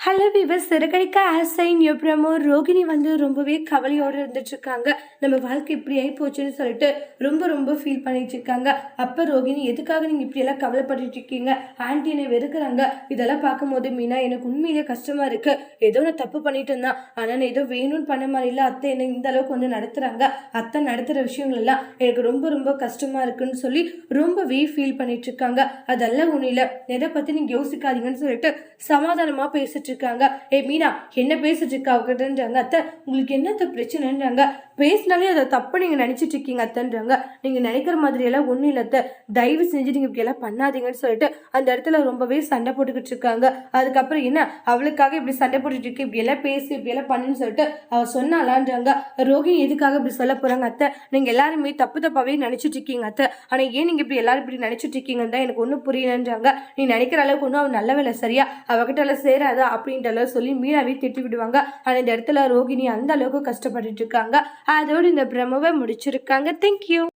Hello விவஸ் சிறுகடிக்க ஆசைன் எப்ரமோ Rohini வந்து ரொம்பவே கவலையோடு இருந்துட்டுருக்காங்க. நம்ம வாழ்க்கை இப்படி ஆகி போச்சுன்னு சொல்லிட்டு ரொம்ப ரொம்ப ஃபீல் பண்ணிட்டு இருக்காங்க அப்போ ரோகிணி எதுக்காக நீங்கள் இப்படியெல்லாம் கவலைப்பட்டுட்டு இருக்கீங்க ஆன்ட்டி என்னை வெறுக்கிறாங்க. இதெல்லாம் பார்க்கும்போது மீனா எனக்கு உண்மையிலேயே கஷ்டமாக இருக்குது ஏதோ நான் தப்பு பண்ணிட்டு இருந்தேன். ஆனால் நான் ஏதோ வேணும்னு பண்ண மாதிரி இல்லை. அத்தை என்னை இந்த அளவுக்கு வந்து நடத்துகிறாங்க அத்தை நடத்துகிற விஷயங்கள் எல்லாம் எனக்கு ரொம்ப ரொம்ப கஷ்டமாக இருக்குன்னு சொல்லி ரொம்பவே ஃபீல் பண்ணிட்டு இருக்காங்க அதெல்லாம் ஒன்றும் எதை பற்றி நீங்கள் யோசிக்காதீங்கன்னு சொல்லிட்டு சமாதானமாக பேசிட்டு இருக்காங்க ஏ மீனா என்ன பேசிட்டு இருக்கா அவகிட்டன்றாங்க அத்தை? உங்களுக்கு என்னத்த பிரச்சனைன்றாங்க? பேசினாலே அதை தப்பு நீங்கள் நினச்சிட்டு இருக்கீங்க அத்தைன்றாங்க. நீங்கள் நினைக்கிற மாதிரியெல்லாம் ஒன்றும் இல்லை அத்தை. தயவு செஞ்சு நீங்கள் இப்படியெல்லாம் பண்ணாதீங்கன்னு சொல்லிட்டு அந்த இடத்துல ரொம்பவே சண்டை போட்டுக்கிட்டு இருக்காங்க அதுக்கப்புறம் என்ன? அவளுக்காக இப்படி சண்டை போட்டுட்டு இருக்கு இப்படியெல்லாம் பேசி இப்படியெல்லாம் பண்ணுன்னு சொல்லிட்டு அவ சொன்னாலான்றாங்க ரோகி எதுக்காக இப்படி சொல்ல போகிறாங்க அத்தை? நீங்கள் எல்லாருமே தப்பு தப்பாவே நினச்சிட்டு இருக்கீங்க அத்தை. ஆனால் ஏன் நீங்கள் இப்படி எல்லாரும் இப்படி நினச்சிட்டு இருக்கீங்கன்னு தான் எனக்கு ஒன்றும் புரியலன்றாங்க. நீ நினைக்கிற அளவுக்கு ஒன்றும் அவன் நல்ல வேலை சரியா அவகிட்ட எல்லாம் சேராதா? அப்படின்ட்டு சொல்லி மீனாவே திட்டி விடுவாங்க. ஆனால் இந்த இடத்துல ரோகிணி அந்த அளவுக்கு கஷ்டப்பட்டுட்டு இருக்காங்க. அதோடு இந்த பிரமவை முடிச்சிருக்காங்க. தேங்க்யூ